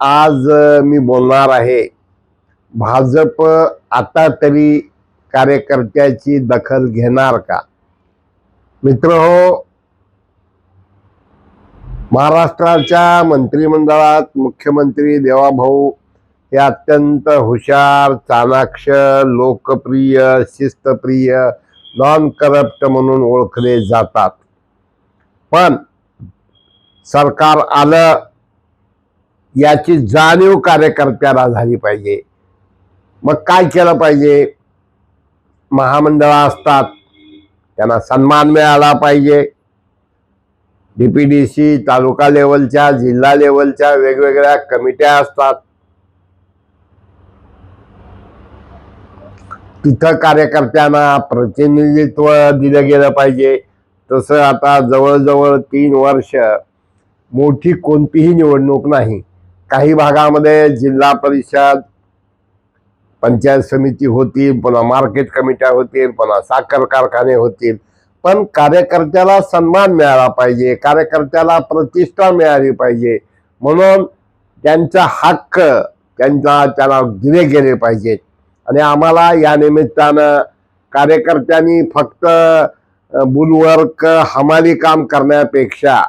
आज मी बोलणार आहे भाजप आता तरी कार्यकर्त्याची दखल घेणार का? मित्र हो महाराष्ट्राच्या मंत्रिमंडळात मुख्यमंत्री देवाभाऊ हे अत्यंत हुशार चाणाक्ष लोकप्रिय शिस्तप्रिय नॉन करप्ट म्हणून ओळखले जातात. पण सरकार आलं याची जाणीव कार्यकर्त्याला झाली पाहिजे. मग काय केलं पाहिजे? महामंडळ असतात त्यांना सन्मान मिळाला पाहिजे. डीपीडीसी तालुका लेवलच्या जिल्हा लेवलच्या वेगवेगळ्या कमिट्या असतात. तिथं कार्यकर्त्यांना प्रतिनिधित्व दिलं गेलं पाहिजे. तसं आता जवळजवळ तीन वर्ष मोठी कोणतीही निवडणूक नाही. काही भागामध्ये जिल्हा परिषद पंचायत समिती होतील पुन्हा मार्केट कमिट्या होतील पुन्हा साखर कारखाने होतील. पण कार्यकर्त्याला सन्मान मिळाला पाहिजे कार्यकर्त्याला प्रतिष्ठा मिळाली पाहिजे. म्हणून त्यांचा हक्क त्यांना त्याला दिले गेले पाहिजेत आणि आम्हाला या निमित्तानं कार्यकर्त्यांनी फक्त बुलवर्क हमाली काम करण्यापेक्षा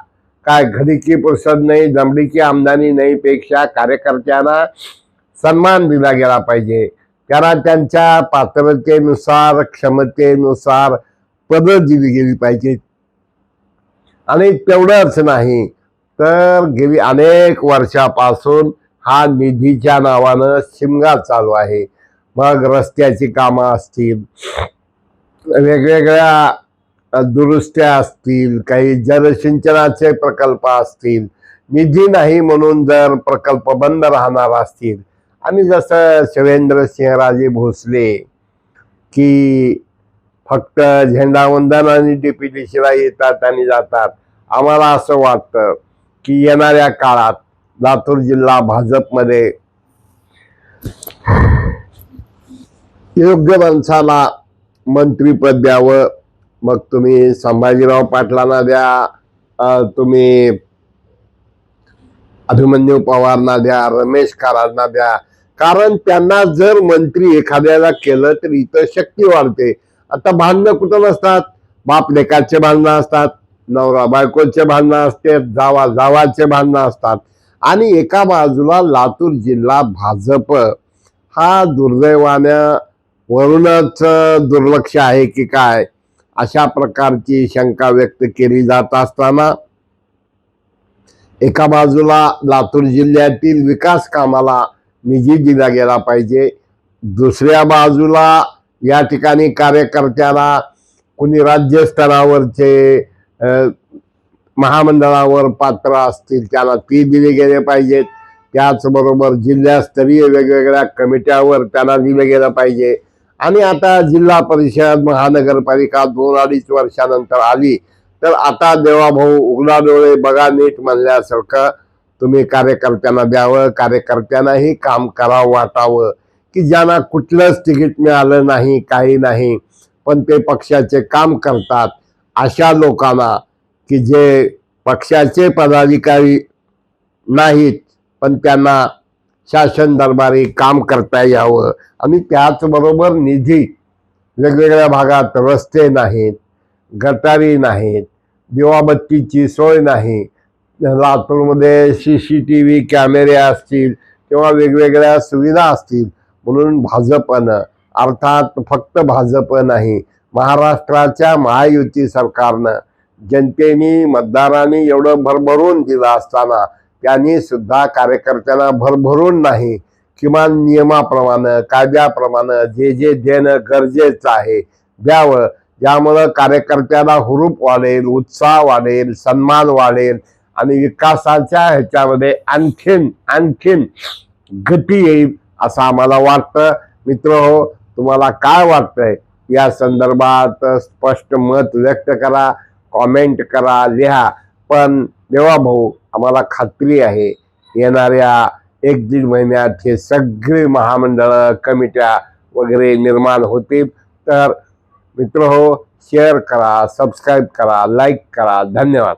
काय घरी की पुरसद नाही जमडीची की आमदानी नाही पेक्षा कार्यकर्त्यांना सन्मान दिला गेला पाहिजे. त्यांना त्यांच्या पात्रतेनुसार क्षमतेनुसार पदं दिली गेली पाहिजे. आणि तेवढंच नाही तर गेली अनेक वर्षापासून हा निधीच्या नावानं शिमगा चालू आहे. मग रस्त्याची कामं असतील वेगवेगळ्या दुरुस्त्या असतील काही जलसिंचनाचे प्रकल्प असतील निधी नाही म्हणून जर प्रकल्प बंद राहणार असतील. आणि जसं शिवेंद्र सिंहराजे भोसले की फक्त झेंडावंदन आणि डीपीटीसीला येतात आणि जातात. आम्हाला असं वाटतं की येणाऱ्या काळात लातूर जिल्हा भाजपमध्ये योग्य माणसाला मंत्रीपद द्यावं मग तुम्ही संभाजीराव पाटलांना द्या तुम्ही अभिमन्यू पवारना द्या रमेश कराडना द्या. कारण त्यांना जर मंत्री एखाद्याला केलं तर इथं शक्ती वाढते. आता भांडणं कुठं नसतात बाप लेकाचे भांडणं असतात नवरा बायकोचे भांडणं असते जावा जावाचे भांडणं असतात. आणि एका बाजूला लातूर जिल्हा भाजप. हा दुर्दैवानं वरूनच दुर्लक्ष आहे की काय? अशा प्रकारची शंका व्यक्त केली जात असताना एका बाजूला लातूर जिल्ह्यातील विकास कामाला निधी दिला गेला पाहिजे. दुसऱ्या बाजूला या ठिकाणी कार्यकर्त्याला कुणी राज्यस्तरावरचे महामंडळावर पात्र असतील त्याला ती दिले गेले पाहिजेत. त्याचबरोबर जिल्हास्तरीय वेगवेगळ्या कमिट्यावर त्यांना दिलं गेलं पाहिजे. आणि आता जिल्हा परिषद महानगरपालिका दोन अडीच वर्षानंतर आली. तर आता देवाभाऊ उघडा डोळे बघा नीट म्हणल्यासारखं तुम्ही कार्यकर्त्यांना द्यावं कार्यकर्त्यांनाही काम करावं वाटावं. की ज्यांना कुठलंच तिकीट मिळालं नाही काही नाही पण ते पक्षाचे काम करतात. अशा लोकांना की जे पक्षाचे पदाधिकारी नाहीत पण त्यांना शासन दरबारी काम करता यावं. आणि त्याचबरोबर निधी वेगवेगळ्या भागात रस्ते नाहीत गटारी नाहीत दिवाबत्तीची सोय नाही. लातूरमध्ये सी सी टी व्ही कॅमेरे असतील किंवा वेगवेगळ्या सुविधा असतील म्हणून भाजपनं अर्थात फक्त भाजप नाही महाराष्ट्राच्या महायुती सरकारनं जनतेने मतदारांनी एवढं भरभरून दिलं असताना त्यांनी सुद्धा कार्यकर्त्यांना भरभरून नाही किमान नियमाप्रमाणे कायद्याप्रमाणे जे जे देणं गरजेचं आहे द्यावं. ज्यामुळं कार्यकर्त्याला हुरूप वाढेल उत्साह वाढेल सन्मान वाढेल आणि विकासाच्या ह्याच्यामध्ये आणखीन आणखीन गती येईल असं आम्हाला वाटतं. मित्र हो तुम्हाला काय वाटतंय? या संदर्भात स्पष्ट मत व्यक्त करा कॉमेंट करा लिहा. पण देवा भाऊ आम्हाला खात्री आहे. येणाऱ्या एक दीड महिन्यात हे सगळे महामंडळ कमिट्या वगैरे निर्माण होतील. तर मित्र हो शेअर करा सबस्क्राईब करा लाईक करा. धन्यवाद.